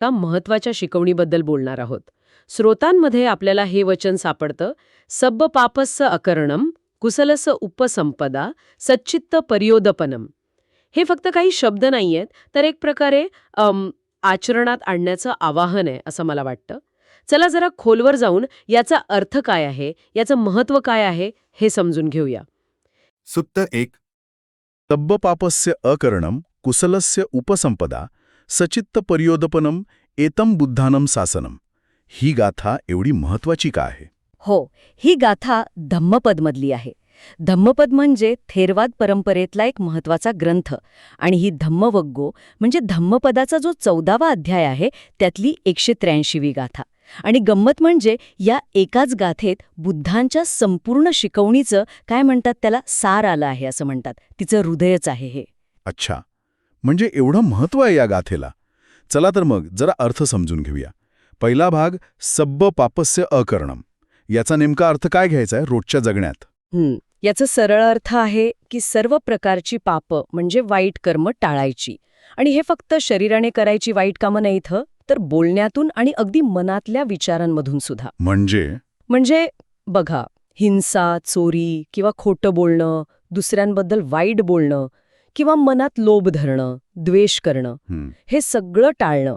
का महत्त्वाच्या शिकवणीबद्दल बोलणार आहोत. स्रोतांमध्ये आपल्याला हे वचन सापडतं सब्ब पापस्स अकरणम कुसलस उपसंपदा सच्चित्त पर्योदपनम हे फक्त काही शब्द नाहीयेत तर एक प्रकारे आचरणात आणण्याचं आवाहन आहे असं मला वाटतं. चला जरा खोलवर जाऊन याचा अर्थ काय आहे याचं महत्त्व काय आहे हे समजून घेऊया. सुत्त एक. तब्ब पापस्य अकरणम कुसलस्य उपसंपदा सचित्त पर्योदपनम एतम बुद्धानम सासनम. ही गाथा एवढी महत्वाची का आहे? हो ही गाथा धम्मपदमधली आहे. धम्मपद म्हणजे थेरवाद परंपरेतला एक महत्त्वाचा ग्रंथ आणि ही धम्मवग्गो म्हणजे धम्मपदाचा जो चौदावा अध्याय आहे त्यातली एकशे त्र्याऐंशीवी गाथा. आणि गंमत म्हणजे या एकाच गाथेत बुद्धांच्या संपूर्ण शिकवणीचं काय म्हणतात त्याला सार आलं आहे असं म्हणतात. तिचं हृदयच आहे हे. अच्छा. म्हणजे एवढं महत्त्व आहे या गाथेला. चला तर मग जरा अर्थ समजून घेऊया. पहिला भाग सब्ब पापस्य अकरणम. याचा नेमका अर्थ काय घ्यायचा आहे रोजच्या जगण्यात? याचा सरळ अर्थ आहे की सर्व प्रकारची पापं म्हणजे वाईट कर्म टाळायची. आणि हे फक्त शरीराने करायची वाईट कामं नाहीत हं, तर बोलण्यातून आणि अगदी मनातल्या विचारांमधून सुद्धा. म्हणजे? म्हणजे बघा हिंसा चोरी किंवा खोटं बोलणं दुसऱ्यांबद्दल वाईट बोलणं किंवा मनात लोभ धरणं द्वेष करणं हं, सगळं टाळणं.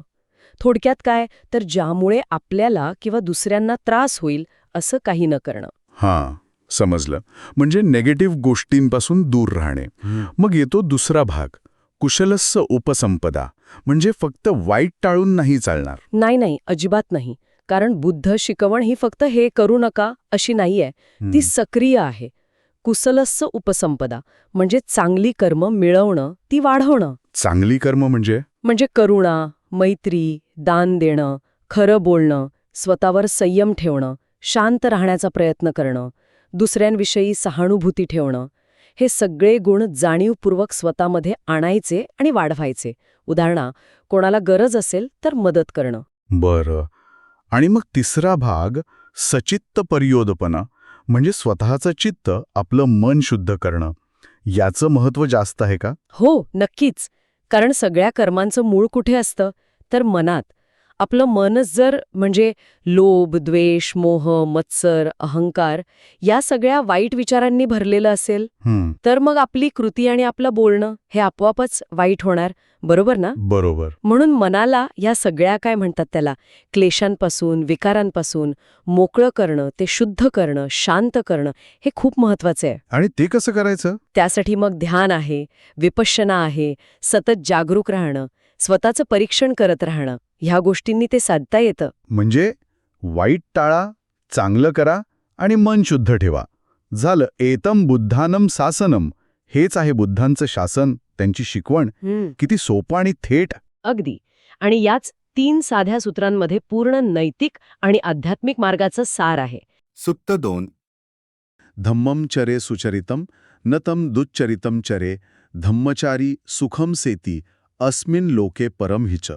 थोडक्यात काय? तर ज्यामुळे आपल्याला किंवा दुसऱ्यांना त्रास होईल असं काही न करणं. हां समजलं. म्हणजे नेगेटिव्ह गोष्टींपासून दूर राहणे. मग येतो दुसरा भाग. कुशलस्स उपसंपदा. म्हणजे फक्त वाईट टाळून नाही चालणार. नाही नाही अजिबात नाही. कारण बुद्ध शिकवण ही फक्त हे करू नका अशी नाहीये. ती सक्रिय आहे. कुसलस्स उपसंपदा म्हणजे चांगली कर्म मिळवणं ती वाढवणं. चांगली कर्म म्हणजे? म्हणजे करुणा मैत्री दान देणं खरं बोलणं स्वतःवर संयम ठेवणं शांत राहण्याचा प्रयत्न करणं दुसऱ्यांविषयी सहानुभूती ठेवणं. हे सगळे गुण जाणीवपूर्वक स्वतःमध्ये आणायचे आणि वाढवायचे. उदाहरणा कोणाला गरज असेल तर मदत करणं. बरं. आणि मग तिसरा भाग सचित्त पर्योदपना म्हणजे स्वतःचं चित्त आपलं मन शुद्ध करणं. याचं महत्त्व जास्त आहे का? हो नक्कीच. कारण सगळ्या कर्मांचं मूळ कुठे असतं? तर मनात. आपलं मनच जर म्हणजे लोभ द्वेष मोह मत्सर अहंकार या सगळ्या वाईट विचारांनी भरलेलं असेल तर मग आपली कृती आणि आपलं बोलणं हे आपोआपच वाईट होणार. बरोबर ना? बरोबर. म्हणून मनाला या सगळ्या काय म्हणतात त्याला? क्लेशांपासून विकारांपासून मोकळं करणं ते शुद्ध करणं शांत करणं हे खूप महत्वाचं आहे. आणि ते कसं करायचं? त्यासाठी मग ध्यान आहे विपश्यना आहे सतत जागरूक राहणं स्वतःचं परीक्षण करत राहणं ह्या गोष्टींनी ते साधता येतं. म्हणजे वाईट टाळा चांगलं करा आणि मन शुद्ध ठेवा. झालं एतम बुद्धानम सासनम. हेच आहे बुद्धांचं शासन त्यांची शिकवण. किती सोपं आणि थेट. अगदी. आणि याच तीन साध्या सूत्रांमध्ये पूर्ण नैतिक आणि आध्यात्मिक मार्गाचं सार आहे. सुत्त दोन. धम्मम चरे सुचरितम न तम दुच्चरितम चरे धम्मचारी सुखम सेती अस्मिन लोके परम हिच.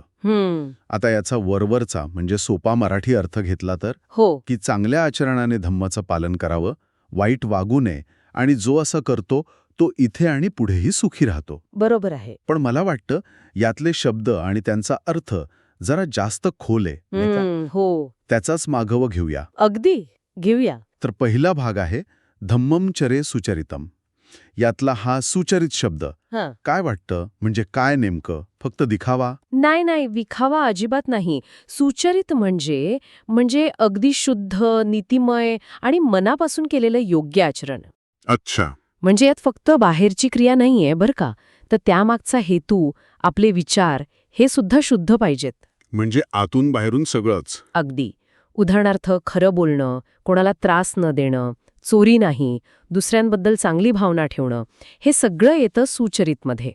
आता याचा वरवरचा म्हणजे सोपा मराठी अर्थ घेतला तर? हो. की चांगल्या आचरणाने धम्माचं पालन करावं वाईट वागू नये आणि जो असं करतो तो इथे आणि पुढेही सुखी राहतो. बरोबर आहे. पण मला वाटतं यातले शब्द आणि त्यांचा अर्थ जरा जास्त खोल आहे हो. त्याचाच मागवं घेऊया. अगदी. घेऊया. तर पहिला भाग आहे धम्मम चरे सुचरितम. यातला हा सुचरित शब्द. हां. काय वाटतं? म्हणजे काय नेमकं? फक्त दिखावा? नाही नाही विखावा अजिबात नाही. सुचरित म्हणजे म्हणजे अगदी शुद्ध नीतिमय आणि मनापासून केलेलं योग्य आचरण. अच्छा. म्हणजे यात फक्त बाहेरची क्रिया नाहीये बरं का? तर त्यामागचा हेतू आपले विचार हे सुद्धा शुद्ध पाहिजेत. म्हणजे आतून बाहेरून सगळंच. अगदी. उदाहरणार्थ खरं बोलणं कोणाला त्रास न देणं चोरी नाही दुसऱ्यांबद्दल चांगली भावना ठेवणं हे सगळं येतं सुचरितमध्ये.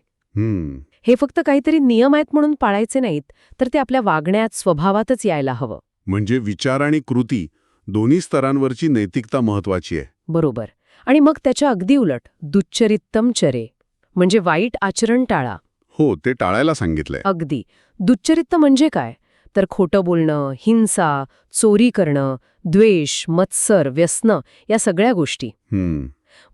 हे फक्त काहीतरी नियम आहेत म्हणून पाळायचे नाहीत तर ते आपल्या वागण्यात स्वभावातच यायला हवं. म्हणजे विचार आणि कृती दोन्ही स्तरांवरची नैतिकता महत्वाची आहे. बरोबर. आणि मग त्याच्या अगदी उलट दुच्चरित्तम चरे म्हणजे वाईट आचरण टाळा. हो ते टाळायला सांगितलंय. अगदी. दुच्चरित्त म्हणजे काय? तर खोटं बोलणं हिंसा चोरी करणं द्वेष मत्सर व्यसन या सगळ्या गोष्टी.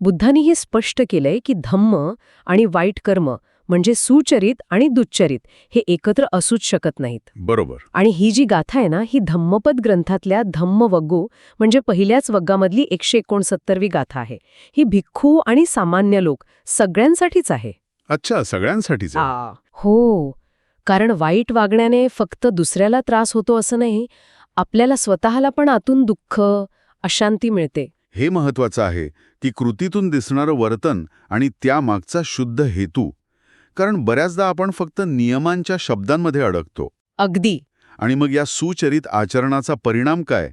बुद्धांनी हे स्पष्ट केलंय की धम्म आणि वाईट कर्म म्हणजे सुचरित आणि दुच्चरित हे एकत्र असूच शकत नाहीत. बरोबर. आणि ही जी गाथा आहे ना ही धम्मपद ग्रंथातल्या धम्मवग्गू म्हणजे पहिल्याच वग्गामधली एकशे एकोणसत्तरवी गाथा आहे. ही भिक्खू आणि सामान्य लोक सगळ्यांसाठीच आहे. अच्छा सगळ्यांसाठीच. हो. कारण वाईट वागण्याने फक्त दुसऱ्याला त्रास होतो असं नाही आपल्याला स्वतःला पण आतून दुःख अशांती मिळते. हे महत्वाचं आहे की कृतीतून दिसणारं वर्तन आणि त्यामागचा शुद्ध हेतू कारण बऱ्याचदा आपण फक्त नियमांच्या शब्दांमध्ये अडकतो. अगदी. आणि मग या सुचरित आचरणाचा परिणाम काय?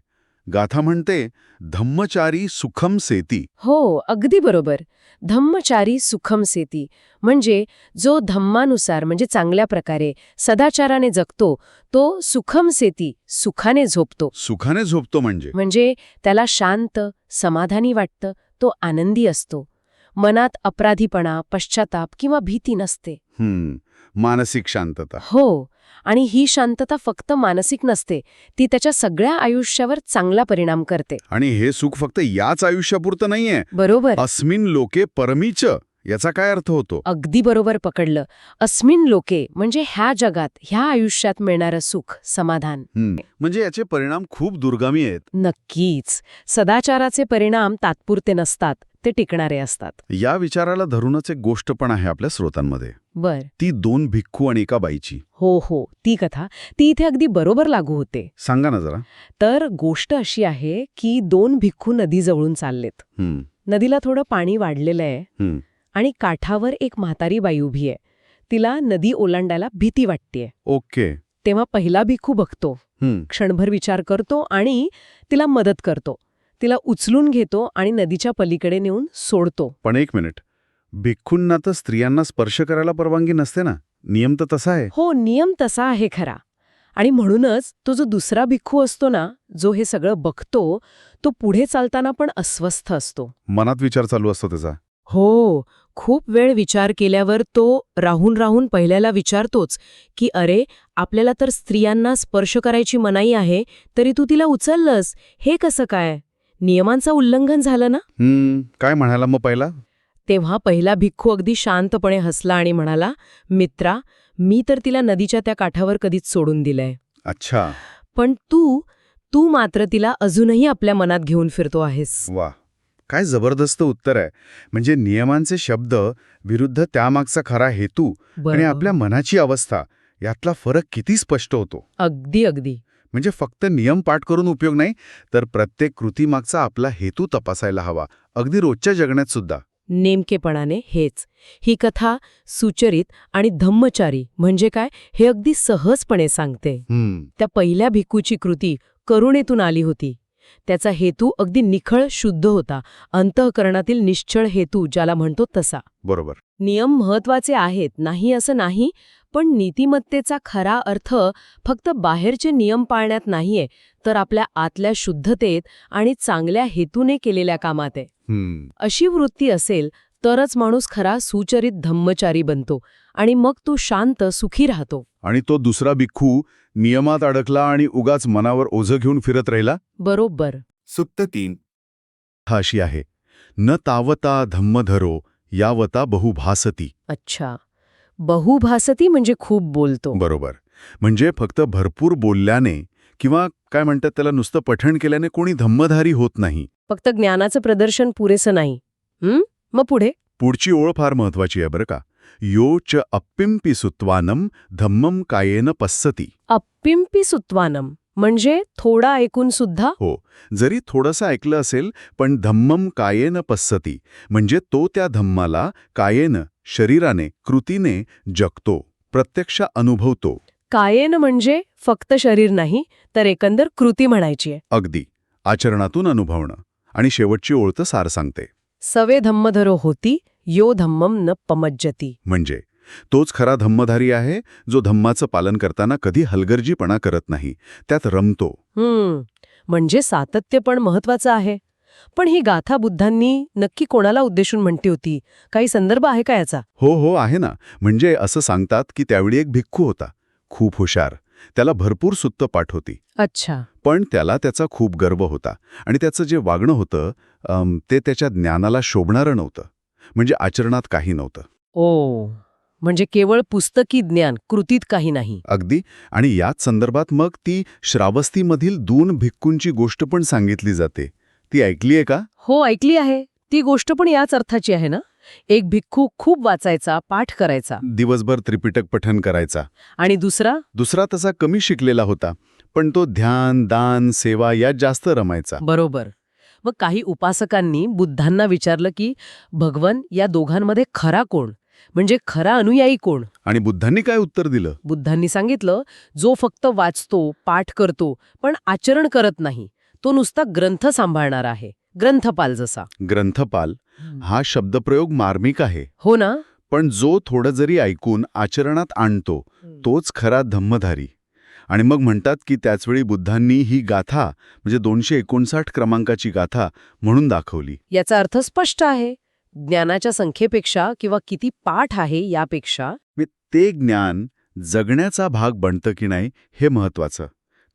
गाथा म्हणते धम्मचारी सुखम सेती. हो अगदी बरोबर. धम्मचारी सुखम सेती. म्हणजे जो धम्मानुसार म्हणजे चांगल्या प्रकारे सदाचाराने जगतो तो सुखम सेती सुखाने झोपतो. सुखाने झोपतो म्हणजे? म्हणजे त्याला शांत समाधानी वाटतं तो आनंदी असतो. मनात अपराधीपणा पश्चाताप किंवा भीती नसते. हम्म मानसिक शांतता. हो आणि ही शांतता फक्त मानसिक नसते ती त्याच्या सगळ्या आयुष्यावर चांगला परिणाम करते. आणि हे सुख फक्त याच आयुष्यापुरतं नाहीये. बरोबर. अस्मिन लोके परमीच याचा काय अर्थ होतो? अगदी बरोबर पकडलं. अस्मिन लोके म्हणजे ह्या जगात ह्या आयुष्यात मिळणारं सुख समाधान. म्हणजे याचे परिणाम खूप दुर्गामी आहेत. नक्कीच. सदाचाराचे परिणाम तात्पुरते नसतात. ते टिकणारे असतात. या विचाराला धरूनच एक गोष्ट पण आहे आपल्या स्रोतांमध्ये. बर. ती दोन भिक्खू आणि एका बाईची. हो हो. ती कथा ती इथे अगदी बरोबर लागू होते. सांगा ना जरा. तर गोष्ट अशी आहे की दोन भिक्खू नदीजवळून चाललेत. हम्म, नदीला थोडं पाणी वाढलेलं आहे हम्म, आणि काठावर एक म्हातारी बाई उभी आहे. तिला नदी ओलांडायला भीती वाटतेय. ओके. तेव्हा पहिला भिक्खू बघतो. हम्म, क्षणभर विचार करतो आणि तिला मदत करतो. तिला उचलून घेतो आणि नदीच्या पलीकडे नेऊन सोडतो. पण एक मिनिट. भिक्खूंना तर स्त्रियांना स्पर्श करायला परवानगी नसते ना? नियम तर तसा आहे. हो नियम तसा आहे खरा. आणि म्हणूनच तो जो दुसरा भिक्खू असतो ना जो हे सगळं बघतो तो पुढे चालताना पण अस्वस्थ असतो. मनात विचार चालू असतो त्याचा. हो खूप वेळ विचार केल्यावर तो राहून राहून पहिल्याला विचारतोच की अरे आपल्याला तर स्त्रियांना स्पर्श करायची मनाई आहे तरी तू तिला उचललंस. हे कसं काय? नियमांचं उल्लंघन झालं ना? हम्म काय म्हणाला मग पहिला? तेव्हा पहिला भिक्खू अगदी शांतपणे हसला आणि म्हणाला मित्रा मी तर तिला नदीच्या त्या काठावर कधीच सोडून दिलंय. अच्छा. पण तू तू मात्र तिला अजूनही आपल्या मनात घेऊन फिरतो आहेस. वा. काय जबरदस्त उत्तर आहे. म्हणजे नियमांचे शब्द विरुद्ध त्यामागचा खरा हेतू आणि. आपल्या मनाची अवस्था यातला फरक किती स्पष्ट होतो? अगदी अगदी. म्हणजे फक्त नियम पाठ करून उपयोग नाही तर प्रत्येक कृतीमागचा आपला हेतू तपासायला हवा. अगदी रोजच्या जगण्यात सुद्धा. नेमकेपणाने हेच. ही कथा सुचरित आणि धम्मचारी म्हणजे काय हे अगदी सहजपणे सांगते. त्या पहिल्या भिक्खूची कृती करुणेतून आली होती. त्याचा हेतू अगदी निखळ शुद्ध होता. अंतःकरणातील निश्चळ हेतू ज्याला म्हणतो तसा. बरोबर. नियम महत्त्वाचे आहेत नाही असं नाही पण नीतिमत्तेचा खरा अर्थ फक्त बाहेरचे नियम पाळण्यात नाहीये तर आपल्या आतल्या शुद्धतेत आणि चांगल्या हेतूने केलेल्या कामात आहे. अशी वृत्ती असेल तरच माणूस खरा सुचरित धम्मचारी बनतो आणि मग तो शांत सुखी राहतो. आणि तो दुसरा भिक्खू नियमात अडकला आणि उगाच मनावर ओझं घेऊन फिरत राहिला? बरोबर. सुप्त तीन. हा अशी आहे. न तावता धम्मधरो यावता बहुभासती. अच्छा. बहुभासती म्हणजे खूप बोलतो. बरोबर. म्हणजे फक्त भरपूर बोलल्याने किंवा काय म्हणतात त्याला नुसतं पठण केल्याने कोणी धम्मधारी होत नाही. फक्त ज्ञानाचं प्रदर्शन पुरेसं नाही? मग पुढे? पुढची ओळ फार महत्वाची आहे बरं का. यो च अप्पिंपी सुत्वानम धम्मम कायेन पස්සती अप्पिंपी सुत्वानम. म्हणजे थोडा ऐकून सुद्धा? हो. जरी थोडंसं ऐकलं असेल पण धम्मम कायेन पස්සती म्हणजे तो त्या धम्माला कायेन शरीराने कृतीने जगतो. प्रत्यक्ष अनुभवतो. कायेन म्हणजे फक्त शरीर नाही तर एकंदर कृती म्हणायची अगदी. आचरणातून अनुभवणं. आणि शेवटची ओळ तर सार सांगते. सवे धम्मधरो होती यो धम्मम न पमज्जती. म्हणजे तोच खरा धम्मधारी आहे जो धम्माचं पालन करताना कधी हलगर्जीपणा करत नाही त्यात रमतो. हम्म म्हणजे सातत्य पण महत्वाचं आहे. पण ही गाथा बुद्धांनी नक्की कोणाला उद्देशून म्हणती होती? काही संदर्भ आहे का याचा? हो हो आहे ना. म्हणजे असं सांगतात की त्यावेळी एक भिक्खू होता खूप हुशार. त्याला भरपूर सुत्त पाठ होती. अच्छा. पण त्याला त्याचा खूप गर्व होता आणि त्याचं जे वागणं होतं ते त्याच्या ज्ञानाला शोभणारं नव्हतं. म्हणजे आचरणात काही नव्हतं. ओ. म्हणजे केवळ पुस्तकी ज्ञान कृतीत काही नाही. अगदी. आणि याच संदर्भात मग ती श्रावस्तीमधील दोन भिक्कूंची गोष्ट पण सांगितली जाते. ती ऐकलीये का? हो ऐकली आहे. ती गोष्ट पण याच अर्थाची आहे ना? एक भिक्खू खूप वाचायचा पाठ करायचा. दिवसभर त्रिपिटक पठन करायचा. आणि दुसरा? दुसरा तसा कमी शिकलेला होता पण तो ध्यान दान सेवा यात जास्त रमायचा. बरोबर. मग काही उपासकांनी बुद्धांना विचारलं की भगवन या दोघांमध्ये खरा कोण? म्हणजे खरा अनुयायी कोण? आणि बुद्धांनी काय उत्तर दिलं? बुद्धांनी सांगितलं जो फक्त वाचतो पाठ करतो पण आचरण करत नाही तो नुसता ग्रंथ सांभाळणार आहे. ग्रंथपाल जसा. ग्रंथपाल हा शब्दप्रयोग मार्मिक आहे. हो ना? पण जो थोडं जरी ऐकून आचरणात आणतो तोच खरा धम्मधारी. आणि मग म्हणतात की त्याचवेळी बुद्धांनी ही गाथा म्हणजे दोनशे एकोणसाठ क्रमांकाची गाथा म्हणून दाखवली. याचा अर्थ स्पष्ट आहे. ज्ञानाच्या संख्येपेक्षा किंवा किती पाठ आहे यापेक्षा? ते ज्ञान जगण्याचा भाग बनतं की नाही हे महत्वाचं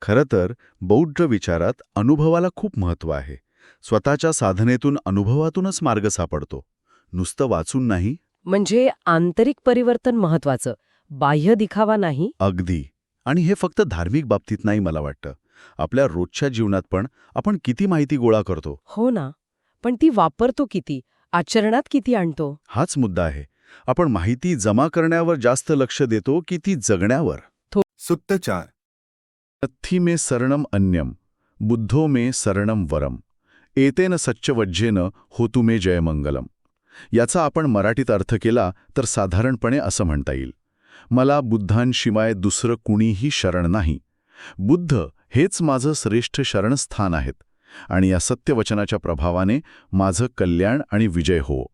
खरं तर बौद्ध विचारात अनुभवाला खूप महत्त्व आहे. स्वतःच्या साधनेतून अनुभवातूनच मार्ग सापडतो. नुसतं वाचून नाही? म्हणजे आंतरिक परिवर्तन महत्वाचं बाह्य दिखावा नाही? अगदी. आणि हे फक्त धार्मिक बाबतीत नाही मला वाटतं. आपल्या रोजच्या जीवनात पण आपण किती माहिती गोळा करतो? हो ना. पण ती वापरतो किती? आचरणात किती आणतो? हाच मुद्दा आहे. आपण माहिती जमा करण्यावर जास्त लक्ष देतो की ती जगण्यावर? सुत्त चार. तथ्थी मे सरणम अन्यम बुद्धो मे सरणम वरम एतेन सच्चवज्जेन होतु मे जयमंगलम याचा आपण मराठीत अर्थ केला तर साधारणपणे असं म्हणता येईल. मला बुद्धांशिवाय दुसरं कुणीही शरण नाही. बुद्ध हेच माझं श्रेष्ठ शरणस्थान आहेत. आणि या सत्यवचनाच्या प्रभावाने माझं कल्याण आणि विजय हो.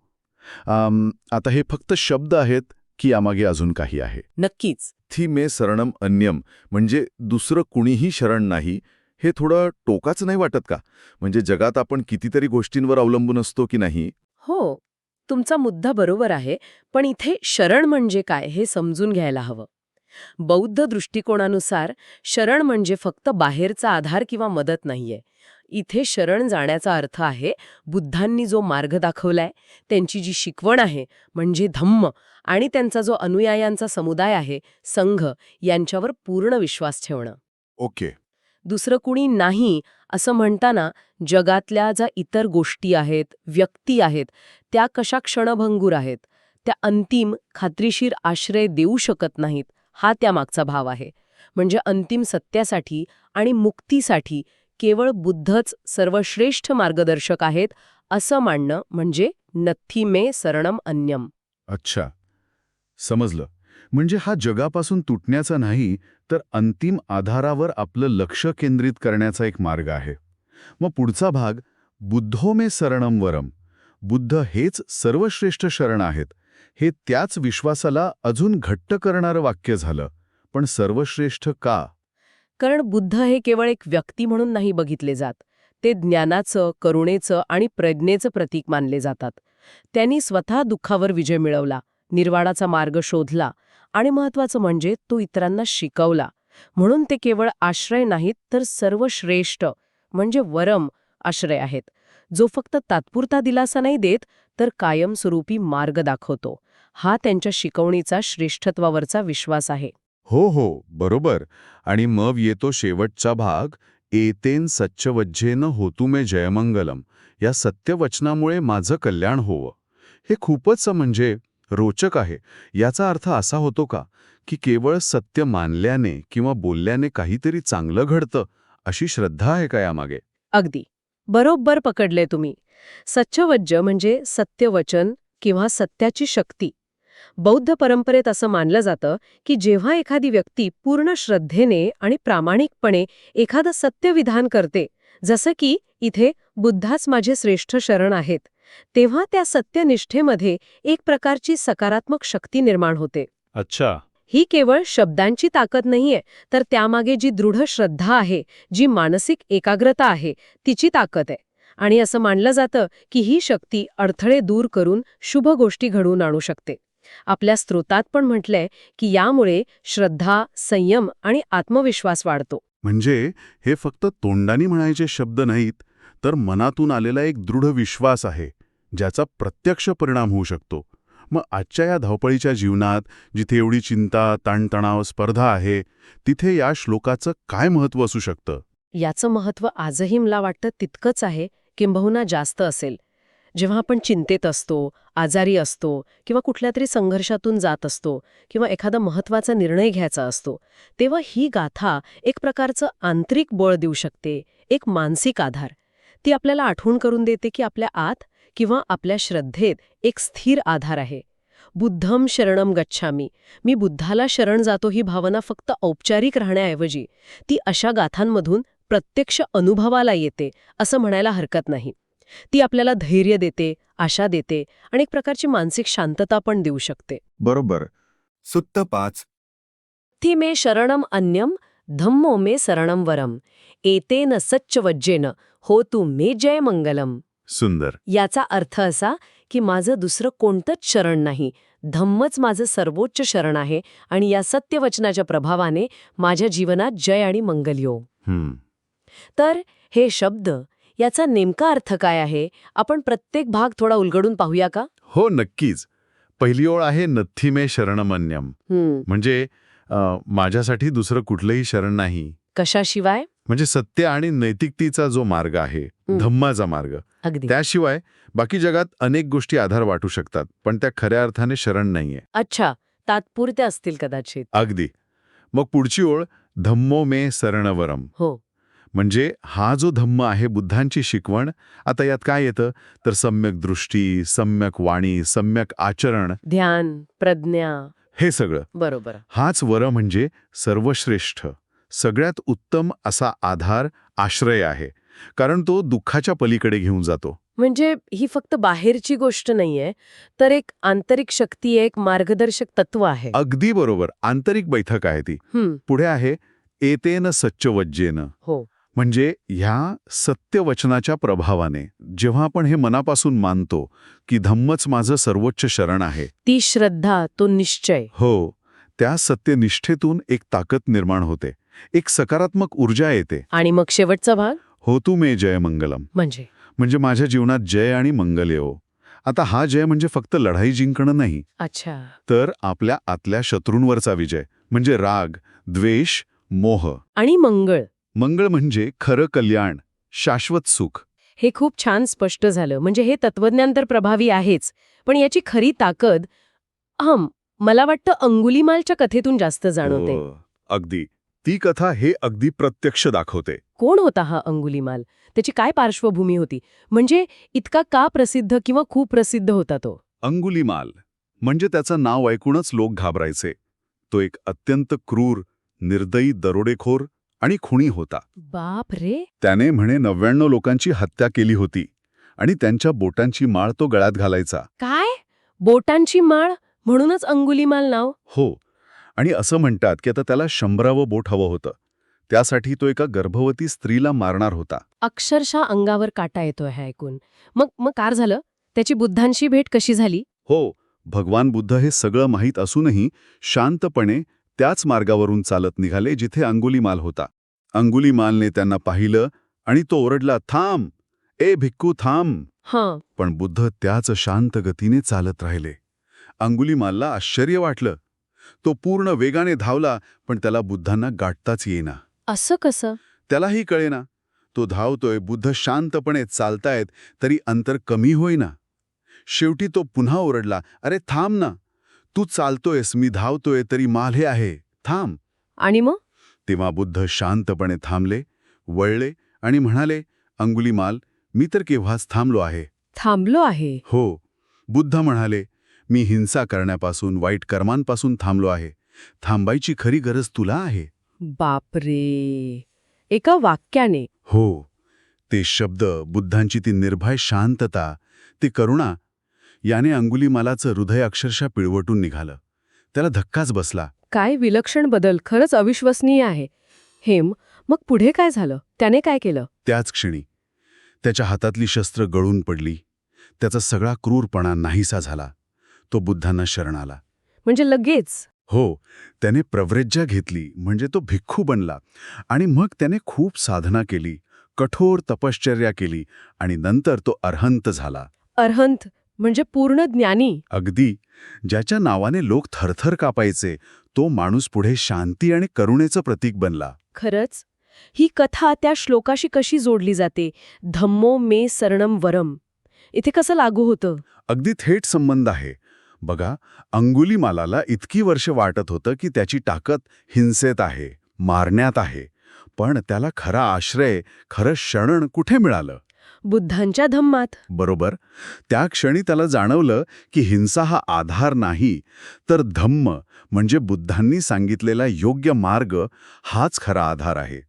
आम, आता हे फक्त शब्द आहेत की यामागे अजून काही आहे. नक्कीच. थी मे शरणम अन्यम म्हणजे दुसरं कुणीही शरण नाही हे थोडं टोकाचं नाही वाटत का? म्हणजे जगात आपण कितीतरी गोष्टींवर अवलंबून असतो की नाही? हो तुमचा मुद्दा बरोबर आहे पण इथे शरण म्हणजे काय हे समजून घ्यायला हवं. बौद्ध दृष्टिकोनानुसार शरण म्हणजे फक्त बाहेरचा आधार किंवा मदत नाहीये. इथे शरण जाण्याचा अर्थ आहे बुद्धांनी जो मार्ग दाखवलाय त्यांची जी शिकवण आहे म्हणजे धम्म आणि त्यांचा जो अनुयायांचा समुदाय आहे संघ यांच्यावर पूर्ण विश्वास ठेवणं. ओके. दुसरं कुणी नाही असं म्हणताना जगातल्या ज्या इतर गोष्टी आहेत व्यक्ती आहेत त्या कशा क्षणभंगूर आहेत त्या अंतिम खात्रीशीर आश्रय देऊ शकत नाहीत हा त्यामागचा भाव आहे. म्हणजे अंतिम सत्यासाठी आणि मुक्तीसाठी केवळ बुद्धच सर्वश्रेष्ठ मार्गदर्शक आहेत असं मानणं म्हणजे नथी मे सरणम अन्यम. अच्छा. समजलं. म्हणजे हा जगापासून तुटण्याचा नाही तर अंतिम आधारावर आपलं लक्ष केंद्रित करण्याचा एक मार्ग आहे. मग पुढचा भाग बुद्धो मे सरणम वरम. बुद्ध हेच सर्वश्रेष्ठ शरण आहेत. हे त्याच विश्वासाला अजून घट्ट करणारं वाक्य झालं. पण सर्वश्रेष्ठ का? कारण बुद्ध हे केवळ एक व्यक्ती म्हणून नाही बघितले जात. ते ज्ञानाचं करुणेचं आणि प्रज्ञेचं प्रतीक मानले जातात. त्यांनी स्वतः दुःखावर विजय मिळवला निर्वाणाचा मार्ग शोधला आणि महत्वाचं म्हणजे तो इतरांना शिकवला. म्हणून ते केवळ आश्रय नाहीत तर सर्वश्रेष्ठ म्हणजे वरम आश्रय आहेत. जो फक्त तात्पुरता दिलासा नाही देत तर कायमस्वरूपी मार्ग दाखवतो. हा त्यांच्या शिकवणीचा श्रेष्ठत्वावरचा विश्वास आहे. हो हो बरोबर. आणि मग येतो शेवटचा भाग एतेन सच्चवज्जेन होतुमे जयमंगलम. या सत्यवचनामुळे माझं कल्याण होवं. हे खूपच म्हणजे रोचक आहे. याचा अर्थ असा होतो का की केवळ सत्य मानल्याने किंवा बोलल्याने काहीतरी चांगलं घडतं अशी श्रद्धा आहे का यामागे? अगदी. बरोबर पकडले तुम्ही. सच्चवज्ज म्हणजे सत्यवचन किंवा सत्याची शक्ती. बौद्ध परंपरेत असं मानलं जातं की जेव्हा एखादी व्यक्ती पूर्ण श्रद्धेने आणि प्रामाणिकपणे एखादं सत्यविधान करते जसं की इथे बुद्धाच माझे श्रेष्ठ शरण आहेत तेव्हा त्या सत्यनिष्ठेमध्ये एक प्रकारची सकारात्मक शक्ती निर्माण होते. अच्छा. ही केवळ शब्दांची ताकद नाहीये तर त्यामागे जी दृढ श्रद्धा आहे जी मानसिक एकाग्रता आहे तिची ताकद आहे. आणि असं मानलं जातं की ही शक्ती अडथळे दूर करून शुभ गोष्टी घडवून आणू शकते. आपल्या स्त्रोतात पण म्हटलंय की यामुळे श्रद्धा संयम आणि आत्मविश्वास वाढतो. म्हणजे हे फक्त तोंडानी म्हणायचे शब्द नाहीत तर मनातून आलेला एक दृढ विश्वास आहे ज्याचा प्रत्यक्ष परिणाम होऊ शकतो. मग आजच्या या धावपळीच्या जीवनात जिथे एवढी चिंता ताणतणाव स्पर्धा आहे तिथे या श्लोकाचं काय महत्त्व असू शकतं? याचं महत्त्व आजही मला वाटतं तितकंच आहे किंबहुना जास्त असेल. जेव्हा आपण चिंतेत असतो आजारी असतो किंवा कुठल्या तरी संघर्षातून जात असतो किंवा एखादा महत्त्वाचा निर्णय घ्यायचा असतो तेव्हा ही गाथा एक प्रकारचं आंतरिक बळ देऊ शकते एक मानसिक आधार. ती आपल्याला आठवण करून देते की आपल्या आत किंवा आपल्या श्रद्धेत एक स्थिर आधार आहे. बुद्धम शरणम गच्छामी. मी बुद्धाला शरण जातो ही भावना फक्त औपचारिक राहण्याऐवजी ती अशा गाथांमधून प्रत्यक्ष अनुभवाला येते असं म्हणायला हरकत नाही. ती आपल्याला धैर्य देते आशा देते आणि एक प्रकारची मानसिक शांतता पण देऊ शकते. बरोबर. सुत्त पाच. ती मे शरणम अन्यम धम्मो मे शरणम वरम एतेन सच्चवज्जेन हो तू मे जय मंगलम. सुंदर. याचा अर्थ असा की माझं दुसरं कोणतंच शरण नाही. धम्मच माझं सर्वोच्च शरण आहे आणि या सत्यवचनाच्या प्रभावाने माझ्या जीवनात जय आणि मंगल येऊ हम्म. तर हे शब्द याचा नेमका अर्थ काय आहे? आपण प्रत्येक भाग थोडा उलगडून पाहूया का? हो नक्कीच. पहिली ओळ आहे नथी मे शरणमन्यम म्हणजे माझ्यासाठी दुसरं कुठलंही शरण नाही. कशाशिवाय? म्हणजे सत्य आणि नैतिकतेचा जो मार्ग आहे. धम्माचा मार्ग. त्याशिवाय बाकी जगात अनेक गोष्टी आधार वाटू शकतात पण त्या खऱ्या अर्थाने शरण नाहीये. अच्छा तात्पुरत्या असतील कदाचित. अगदी. मग पुढची ओळ धम्मो मे सरणवरम हो. म्हणजे हा जो धम्म आहे बुद्धांची शिकवण आता यात काय येतं? तर सम्यक दृष्टी सम्यक वाणी सम्यक आचरण. ध्यान प्रज्ञा. हे सगळं. बरोबर. हाच वर म्हणजे सर्वश्रेष्ठ. सगळ्यात उत्तम असा आधार आश्रय आहे. कारण तो दुःखाच्या पलीकडे घेऊन जातो. म्हणजे ही फक्त बाहेरची गोष्ट नाहीये तर एक आंतरिक शक्ती एक मार्गदर्शक तत्व आहे. अगदी बरोबर. आंतरिक बैठक आहे ती. पुढे आहे एतेन सच्चवज्जेन. हो. म्हणजे ह्या सत्यवचनाच्या प्रभावाने जेव्हा आपण हे मनापासून मानतो की धम्मच माझं सर्वोच्च शरण आहे. ती श्रद्धा तो निश्चय. हो त्या सत्यनिष्ठेतून एक ताकद निर्माण होते. एक सकारात्मक ऊर्जा येते. आणि मग शेवटचा भाग? हो तू मे जय मंगलम. म्हणजे? म्हणजे माझ्या जीवनात जय आणि मंगल येवो. आता हा जय म्हणजे फक्त लढाई जिंकणं नाही. अच्छा. तर आपल्या आतल्या शत्रूंवरचा विजय म्हणजे राग द्वेष मोह. आणि मंगळ. मंगळ म्हणजे खरं कल्याण शाश्वत सुख. हे खूप छान स्पष्ट झालं. म्हणजे हे तत्वज्ञान तर प्रभावी आहेच पण याची खरी ताकद हं मला वाटतं अंगुलीमालच्या कथेतून जास्त जाणवते. हो, अगदी. ती कथा हे अगदी प्रत्यक्ष दाखवते. कोण होता हा अंगुलीमाल? त्याची काय पार्श्वभूमी होती? म्हणजे इतका का प्रसिद्ध किंवा खूप प्रसिद्ध होता तो? अंगुलीमाल म्हणजे त्याचं नाव ऐकूनच लोक घाबरायचे. तो एक अत्यंत क्रूर निर्दयी दरोडेखोर आणि खुणी होता. बाप रे त्याने म्हणे नव्याण्णव लोकांची हत्या केली होती आणि त्यांच्या बोटांची माळ तो गळ्यात घालायचा. काय? बोटांची माळ? म्हणूनच अंगुलीमाल नाव? हो. आणि असं म्हणतात की आता त्याला शंभरावं बोट हवं होतं. त्यासाठी तो एका गर्भवती स्त्रीला मारणार होता. अक्षरशः अंगावर काटा येतोय हे ऐकून. मग मग कार झालं? त्याची बुद्धांशी भेट कशी झाली? हो. भगवान बुद्ध हे सगळं माहीत असूनही शांतपणे त्याच मार्गावरून चालत निघाले जिथे अंगुलीमाल होता. अंगुलीमालने त्यांना पाहिलं आणि तो ओरडला थांब! ए भिक्कू थांब! हां. पण बुद्ध त्याच शांत गतीने चालत राहिले. अंगुलीमालला आश्चर्य वाटलं. तो पूर्ण वेगाने धावला पण त्याला बुद्धांना गाठताच येईना. असं कसं? त्यालाही कळेना. तो धावतोय बुद्ध शांतपणे चालतायत तरी अंतर कमी होईना. शेवटी तो पुन्हा ओरडला अरे थांब ना! तू चालतोयस मी धावतोय तरी माल्हे आहे. थांब. आणि मग? तेव्हा बुद्ध शांतपणे थांबले वळले आणि म्हणाले अंगुलीमाल मी तर केव्हाच थांबलो आहे. थांबलो आहे? हो. बुद्ध म्हणाले मी हिंसा करण्यापासून वाईट कर्मांपासून थांबलो आहे. थांबायची खरी गरज तुला आहे. बापरे! एका वाक्याने. हो. ते शब्द बुद्धांची ती निर्भय शांतता ती करुणा याने अंगुलीमालाचं हृदय अक्षरशः पिळवटून निघालं. त्याला धक्काच बसला. काय विलक्षण बदल खरंच अविश्वसनीय आहे. हेम मग पुढे काय झालं? त्याने काय केलं? त्याच क्षणी त्याच्या हातातली शस्त्र गळून पडली. त्याचा सगळा क्रूरपणा नाहीसा झाला. तो बुद्धांना शरण आला. म्हणजे लगेच? हो त्याने प्रव्रज्जा घेतली म्हणजे तो भिक्खू बनला. आणि मग त्याने खूप साधना केली कठोर तपश्चर्या केली आणि नंतर तो अर्हंत झाला. अर्हंत? म्हणजे पूर्ण ज्ञानी. अगदी. ज्याच्या नावाने लोक थरथर कापायचे तो माणूस पुढे शांती आणि करुणेचं प्रतीक बनला. खरंच? ही कथा त्या श्लोकाशी कशी जोडली जाते? धम्मो मे सरणम वरम. इथे कसं लागू होतं? अगदी थेट संबंध आहे. बघा अंगुलीमालाला इतकी वर्ष वाटत होतं की त्याची ताकद हिंसेत आहे मारण्यात आहे. पण त्याला खरा आश्रय खरं शरण कुठे मिळालं? बुद्धांच्या धम्मात. बरोबर. त्या क्षणी त्याला जाणवलं की हिंसा हा आधार नाही तर धम्म म्हणजे बुद्धांनी सांगितलेला योग्य मार्ग हाच खरा आधार आहे.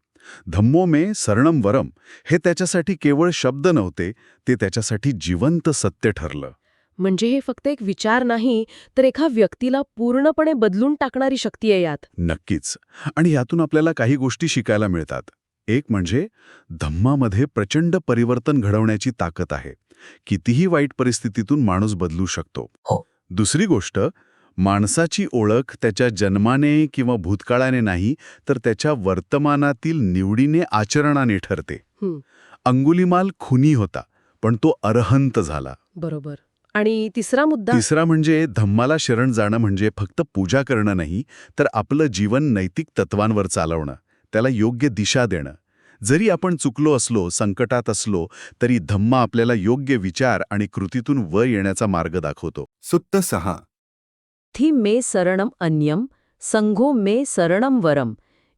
धम्मो मे सरणम वरम हे त्याच्यासाठी केवळ शब्द नव्हते ते त्याच्यासाठी जिवंत सत्य ठरलं. म्हणजे हे फक्त एक विचार नाही तर एका व्यक्तीला पूर्णपणे बदलून टाकणारी शक्ती आहे यात. नक्कीच. आणि यातून आपल्याला काही गोष्टी शिकायला मिळतात. एक म्हणजे धम्मामध्ये प्रचंड परिवर्तन घडवण्याची ताकद आहे. कितीही वाईट परिस्थितीतून माणूस बदलू शकतो. हो. दुसरी गोष्ट माणसाची ओळख त्याच्या जन्माने किंवा भूतकाळाने नाही तर त्याच्या वर्तमानातील निवडीने आचरणाने ठरते. अंगुलीमाल खुनी होता पण तो अरहंत झाला. बरोबर. आणि तिसरा मुद्दा? तिसरा म्हणजे धम्माला शरण जाणं म्हणजे फक्त पूजा करणं नाही तर आपलं जीवन नैतिक तत्वांवर चालवणं. त्याला योग्य दिशा देणं. जरी आपण चुकलो असलो संकटात असलो तरी धम्मा आपल्याला योग्य विचार आणि कृतीतून वर येण्याचा मार्ग दाखवतो. सुत्त सहा. थी मे सरणम अन्यम संघो मे सरणम वरम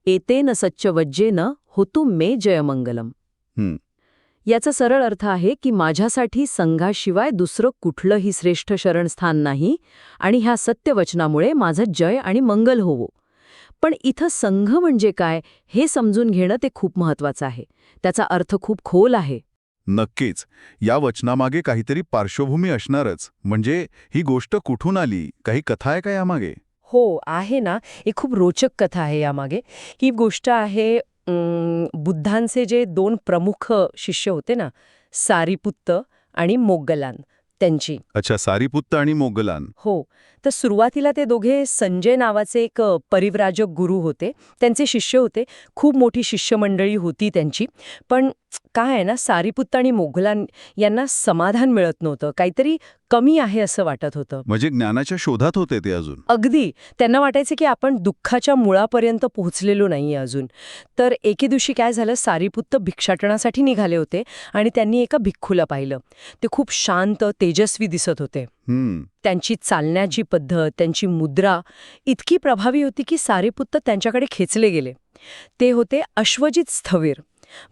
एतेन सच्चवज्जेन होतु मे जयमंगलम. हं. याचा सरळ अर्थ आहे की माझ्यासाठी संघाशिवाय दुसरं कुठलंही श्रेष्ठ शरणस्थान नाही आणि ह्या सत्यवचनामुळे माझं जय आणि मंगल होवो. पण इथं संघ म्हणजे काय हे समजून घेणं ते खूप महत्वाचं आहे. त्याचा अर्थ खूप खोल आहे. नक्कीच. या वचनामागे काहीतरी पार्श्वभूमी असणारच. म्हणजे ही गोष्ट कुठून आली? काही कथा आहे का यामागे? हो आहे ना. एक खूप रोचक कथा आहे यामागे. ही गोष्ट आहे बुद्धांचे जे दोन प्रमुख शिष्य होते ना सारीपुत्त आणि मोग्गलान त्यांची. अच्छा सारीपुत्त आणि मोगलान. हो. तर सुरुवातीला ते दोघे संजय नावाचे एक परिव्राजक गुरु होते. त्यांचे शिष्य होते. खूप मोठी शिष्यमंडळी होती त्यांची. पण काय आहे ना सारीपुत्त आणि मोगलान यांना समाधान मिळत नव्हतं. काहीतरी कमी आहे असं वाटत होतं. म्हणजे ज्ञानाच्या शोधात होते ते अजून. अगदी. त्यांना वाटायचं की आपण दुःखाच्या मुळापर्यंत पोहोचलेलो नाहीये अजून. तर एके दिवशी काय झालं सारीपुत्त भिक्षाटनासाठी निघाले होते आणि त्यांनी एका भिक्खूला पाहिलं. ते खूप शांत तेजस्वी दिसत होते. त्यांची चालण्याची पद्धत त्यांची मुद्रा इतकी प्रभावी होती की सारीपुत्त त्यांच्याकडे खेचले गेले. ते होते अश्वजित स्थवीर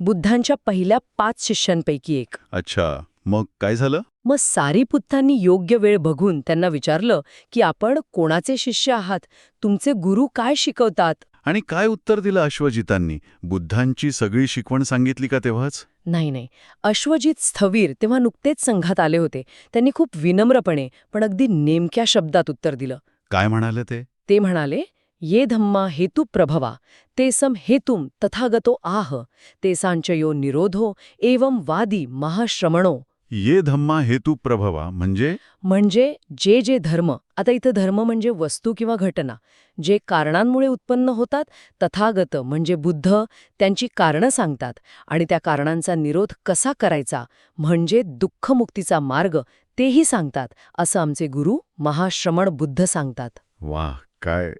बुद्धांच्या पहिल्या पाच शिष्यांपैकी एक. अच्छा. मग काय झालं? मग सारीपुत्तांनी योग्य वेळ बघून त्यांना विचारलं की आपण कोणाचे शिष्य आहात? तुमचे गुरु काय शिकवतात? आणि काय उत्तर दिलं अश्वजितांनी? बुद्धांची सगळी शिकवण सांगितली का तेव्हाच? नाही नाही. अश्वजित स्थवीर तेव्हा नुकतेच संघात आले होते. त्यांनी खूप विनम्रपणे पण अगदी नेमक्या शब्दात उत्तर दिलं. काय म्हणाले ते? ते म्हणाले ये धम्मा हेतु प्रभवा ते सम हेतुम तथागतो आह ते सांचयो निरोधो एवं वादी महाश्रमणो. ये धम्मा हेतू प्रभवा म्हणजे? म्हणजे जे जे धर्म आता इथं धर्म म्हणजे वस्तू किंवा घटना जे कारणांमुळे उत्पन्न होतात तथागत म्हणजे बुद्ध त्यांची कारणं सांगतात आणि त्या कारणांचा निरोध कसा करायचा म्हणजे दुःखमुक्तीचा मार्ग तेही सांगतात असं आमचे गुरु महाश्रमण बुद्ध सांगतात. वाह काय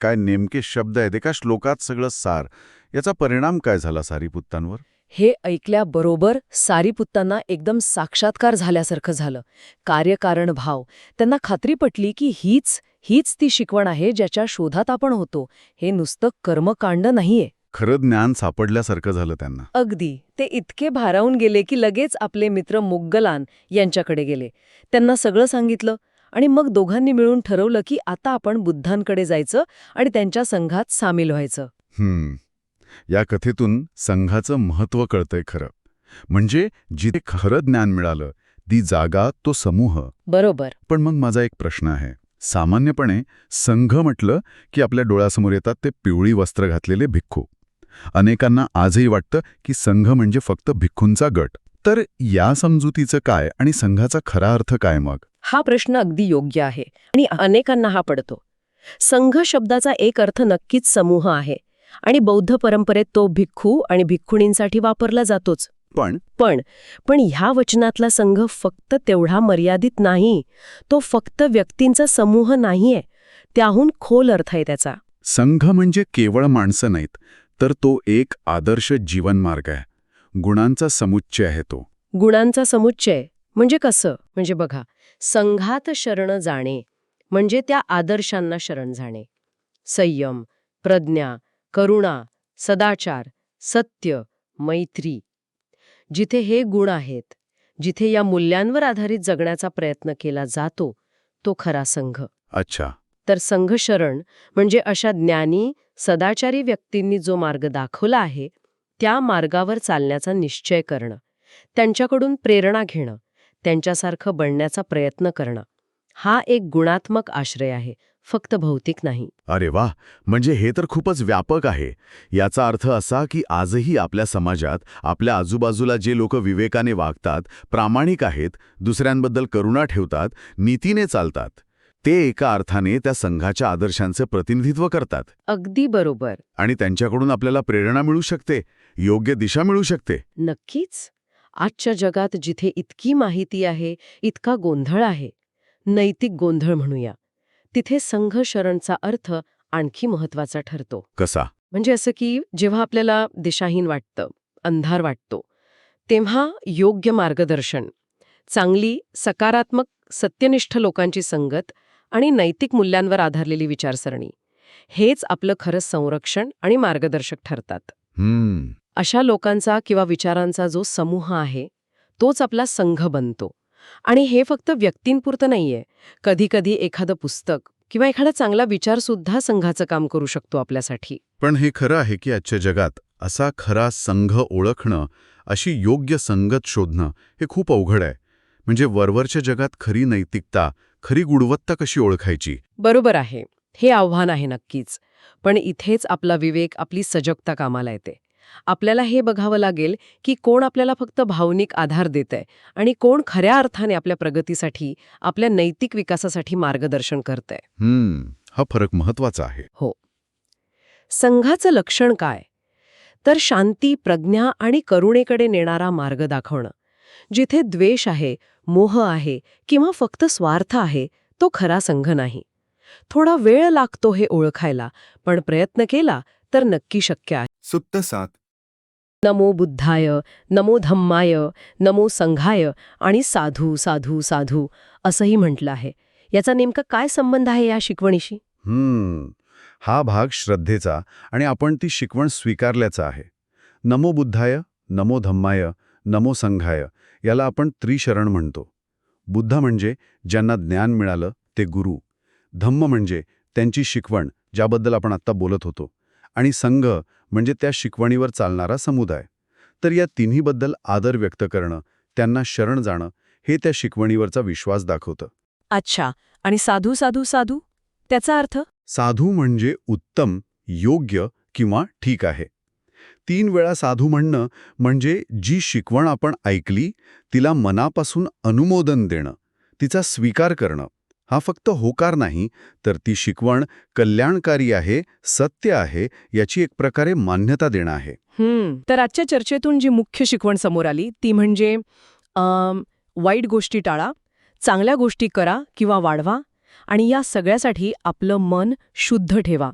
काय नेमके शब्द आहेत एका श्लोकात सगळं सार. याचा परिणाम काय झाला सारीपुत्तांवर? हे ऐकल्याबरोबर सारीपुत्तांना एकदम साक्षात्कार झाल्यासारखं झालं. कार्यकारण भाव त्यांना खात्री पटली की हीच हीच ती शिकवण आहे ज्याच्या शोधात आपण होतो. हे नुसतं कर्मकांड नाहीये. खरं ज्ञान सापडल्यासारखं झालं त्यांना. अगदी. ते इतके भारावून गेले की लगेच आपले मित्र मुग्गलान यांच्याकडे गेले. त्यांना सगळं सांगितलं आणि मग दोघांनी मिळून ठरवलं की आता आपण बुद्धांकडे जायचं आणि त्यांच्या संघात सामील व्हायचं. हम्म. या कथेतून संघाचं महत्त्व कळतंय खरं. म्हणजे जिथे खरं ज्ञान मिळालं ती जागा तो समूह. बरोबर. पण मग माझा एक प्रश्न आहे. सामान्यपणे संघ म्हटलं की आपल्या डोळ्यासमोर येतात ते पिवळी वस्त्र घातलेले भिक्खू. अनेकांना आजही वाटतं की संघ म्हणजे फक्त भिक्खूंचा गट. तर या समजुतीचं काय आणि संघाचा खरा अर्थ काय मग? हा प्रश्न अगदी योग्य आहे आणि अनेकांना हा पडतो. संघ शब्दाचा एक अर्थ नक्कीच समूह आहे. आणि बौद्ध परंपरेत तो भिक्खू आणि भिक्खुणींसाठी वापरला जातोच. पण? पण पण ह्या वचनातला संघ फक्त तेवढा मर्यादित नाही. तो फक्त व्यक्तींचा समूह नाहीये. त्याहून खोल अर्थ आहे त्याचा. संघ म्हणजे केवळ माणसं नाहीत तर तो एक आदर्श जीवनमार्ग आहे. गुणांचा समुच्चय आहे तो. गुणांचा समुच्चय म्हणजे कसं? म्हणजे बघा संघात शरण जाणे म्हणजे त्या आदर्शांना शरण जाणे. संयम प्रज्ञा करुणा सदाचार सत्य मैत्री. जिथे हे गुण आहेत जिथे या मूल्यांवर आधारित जगण्याचा प्रयत्न केला जातो तो खरा संघ. अच्छा. तर संघ शरण म्हणजे अशा ज्ञानी सदाचारी व्यक्तींनी जो मार्ग दाखवला आहे त्या मार्गावर चालण्याचा निश्चय करणं त्यांच्याकडून प्रेरणा घेणं त्यांच्यासारखं बनण्याचा प्रयत्न करणं हा एक गुणात्मक आश्रय आहे फक्त भौतिक नाही. अरे वा म्हणजे हे तर खूपच व्यापक आहे. याचा अर्थ असा की आजही आपल्या समाजात आपल्या आजूबाजूला जे लोक विवेकाने वागतात प्रामाणिक आहेत दुसऱ्यांबद्दल करुणा ठेवतात नीतीने चालतात ते एका अर्थाने त्या संघाच्या आदर्शांचे प्रतिनिधित्व करतात. अगदी बरोबर. आणि त्यांच्याकडून आपल्याला प्रेरणा मिळू शकते योग्य दिशा मिळू शकते. नक्कीच. आजच्या जगात जिथे इतकी माहिती आहे इतका गोंधळ आहे. नैतिक गोंधळ म्हणूया. तिथे संघ शरणचा अर्थ आणखी महत्त्वाचा ठरतो. कसा? म्हणजे असं की जेव्हा आपल्याला दिशाहीन वाटतं अंधार वाटतो तेव्हा योग्य मार्गदर्शन चांगली सकारात्मक सत्यनिष्ठ लोकांची संगत आणि नैतिक मूल्यांवर आधारलेली विचारसरणी हेच आपलं खरं संरक्षण आणि मार्गदर्शक ठरतात. अशा लोकांचा किंवा विचारांचा जो समूह आहे तोच आपला संघ बनतो. आणि हे फक्त व्यक्तींपुरतं नाहीये. कधीकधी एखादं पुस्तक किंवा एखादा चांगला विचार सुद्धा संघाचं काम करू शकतो आपल्यासाठी. पण हे खरं आहे की आजच्या जगात असा खरा संघ ओळखणं अशी योग्य संगत शोधणं हे खूप अवघड आहे. म्हणजे वरवरच्या जगात खरी नैतिकता खरी गुणवत्ता कशी ओळखायची? बरोबर आहे. हे आव्हान आहे नक्कीच. पण इथेच आपला विवेक आपली सजगता कामाला येते. आपल्याला हे बघावं लागेल की कोण आपल्याला फक्त भावनिक आधार देतंय आणि कोण खऱ्या अर्थाने आपल्या प्रगतीसाठी आपल्या नैतिक विकासासाठी मार्गदर्शन करतंय. हम्म हा फरक महत्त्वाचा आहे. संघाचं लक्षण काय? तर शांती प्रज्ञा आणि करुणेकडे नेणारा मार्ग दाखवणं. जिथे द्वेष आहे मोह आहे किंवा फक्त स्वार्थ आहे तो खरा संघ नाही. थोडा वेळ लागतो हे ओळखायला पण प्रयत्न केला तर नक्की शक्य आहे. सुप्त सात. नमो बुद्धाय नमो धम्माय नमो संघाय आणि साधू साधू साधू असंही म्हटलं आहे. याचा नेमका काय संबंध आहे या शिकवणीशी? हम्म. हा भाग श्रद्धेचा आणि आपण ती शिकवण स्वीकारल्याचा आहे. नमो बुद्धाय नमो धम्माय नमो संघाय याला आपण त्रिशरण म्हणतो. बुद्ध म्हणजे ज्यांना ज्ञान मिळालं ते गुरु. धम्म म्हणजे त्यांची शिकवण ज्याबद्दल आपण आत्ता बोलत होतो. आणि संघ म्हणजे त्या शिकवणीवर चालणारा समुदाय. तर या तिन्हीबद्दल आदर व्यक्त करणं त्यांना शरण जाणं हे त्या शिकवणीवरचा विश्वास दाखवतं. अच्छा आणि साधू साधू साधू? त्याचा अर्थ? साधू म्हणजे उत्तम योग्य किंवा ठीक आहे. तीन वेळा साधू म्हणणं म्हणजे जी शिकवण आपण ऐकली तिला मनापासून अनुमोदन देणं तिचा स्वीकार करणं. हा फक्त होकार नाही तर ती शिकवण कल्याणकारी आहे सत्य आहे याची एक प्रकारे मान्यता देणं आहे. तर आजच्या चर्चेतून जी मुख्य शिकवण समोर आली ती म्हणजे वाईट गोष्टी टाळा चांगल्या गोष्टी करा किंवा वाढवा आणि या सगळ्यासाठी आपलं मन शुद्ध ठेवा.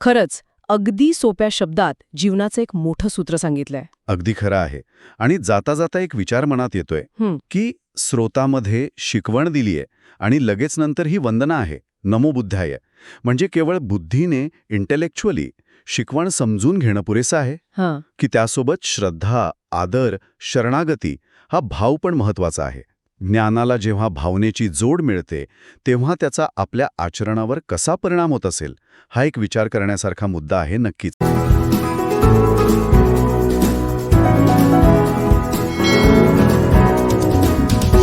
खरंच अगदी सोप्या शब्दात जीवनाचं एक मोठं सूत्र सांगितलंय. अगदी खरं आहे. आणि जाता जाता एक विचार मनात येतोय. की स्रोतामध्ये शिकवण दिलीये आणि लगेच नंतर ही वंदना आहे नमो बुद्धाय. म्हणजे केवळ बुद्धीने इंटेलेक्च्युअली शिकवण समजून घेणं पुरेसं आहे? की त्यासोबत श्रद्धा आदर शरणागती हा भाव पण महत्त्वाचा आहे? ज्ञानाला जेव्हा भावनेची जोड मिळते तेव्हा त्याचा आपल्या आचरणावर कसा परिणाम होत असेल हा एक विचार करण्यासारखा मुद्दा आहे नक्कीच.